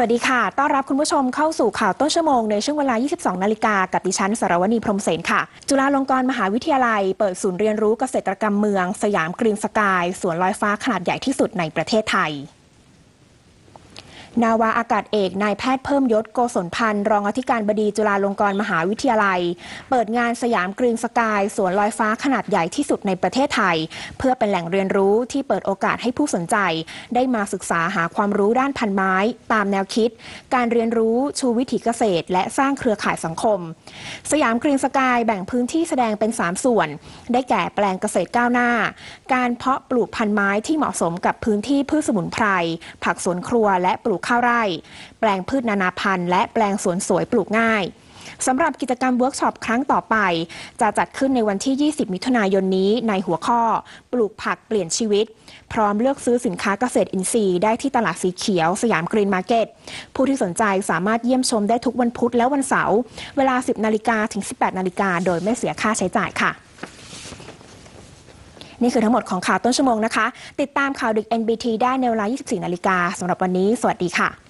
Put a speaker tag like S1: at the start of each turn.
S1: สวัสดีค่ะ ต้อนรับคุณผู้ชมเข้าสู่ข่าวต้นชั่วโมงในช่วงเวลา 22 นาฬิกา กับดิฉันสารวณีพรมเสนค่ะ จุฬาลงกรณ์มหาวิทยาลัย เปิดศูนย์เรียนรู้เกษตรกรรมเมือง สยามกรีนสกาย สวนลอยฟ้าขนาดใหญ่ที่สุดในประเทศไทย นาวาอากาศเอกนายแพทย์เพิ่มยศโกศลพันธ์รองอธิการบดีจุฬาลงกรณ์มหาวิทยาลัย เปิดงานสยามกรีนสกายสวนลอยฟ้าขนาดใหญ่ที่สุดในประเทศไทย เพื่อเป็นแหล่งเรียนรู้ที่เปิดโอกาสให้ผู้สนใจ ได้มาศึกษาหาความรู้ด้านพันไม้ ตามแนวคิด การเรียนรู้ชูวิถีเกษตร และสร้างเครือข่ายสังคม สยามกรีนสกายแบ่งพื้นที่แสดงเป็น 3 ส่วน ได้แก่แปลงเกษตรก้าวหน้า การเพาะปลูกพันไม้ที่เหมาะสมกับพื้นที่พืชสมุนไพรผักสวนครัวและปลูกลูกข้าวไร่ แปลงพืชนานาพันธุ์ และแปลงสวนสวยปลูกง่ายสำหรับกิจกรรมเวิร์กช็อปครั้งต่อไป จะจัดขึ้นในวันที่ 20 มิถุนายนนี้ในหัวข้อ ปลูกผักเปลี่ยนชีวิต พร้อมเลือกซื้อสินค้าเกษตรอินทรีย์ได้ที่ตลาดสีเขียวสยามกรีนมาร์เก็ต ผู้ที่สนใจสามารถเยี่ยมชมได้ทุกวันพุธและวันเสาร์เวลา 10 นาฬิกาถึง 18 นาฬิกาโดยไม่เสียค่าใช้จ่ายค่ะ นี่คือทั้งหมดของข่าวต้นชั่วโมงนะคะ ติดตามข่าวดึก NBT ได้ในเวลา 24 นาฬิกาสำหรับวันนี้ สวัสดีค่ะ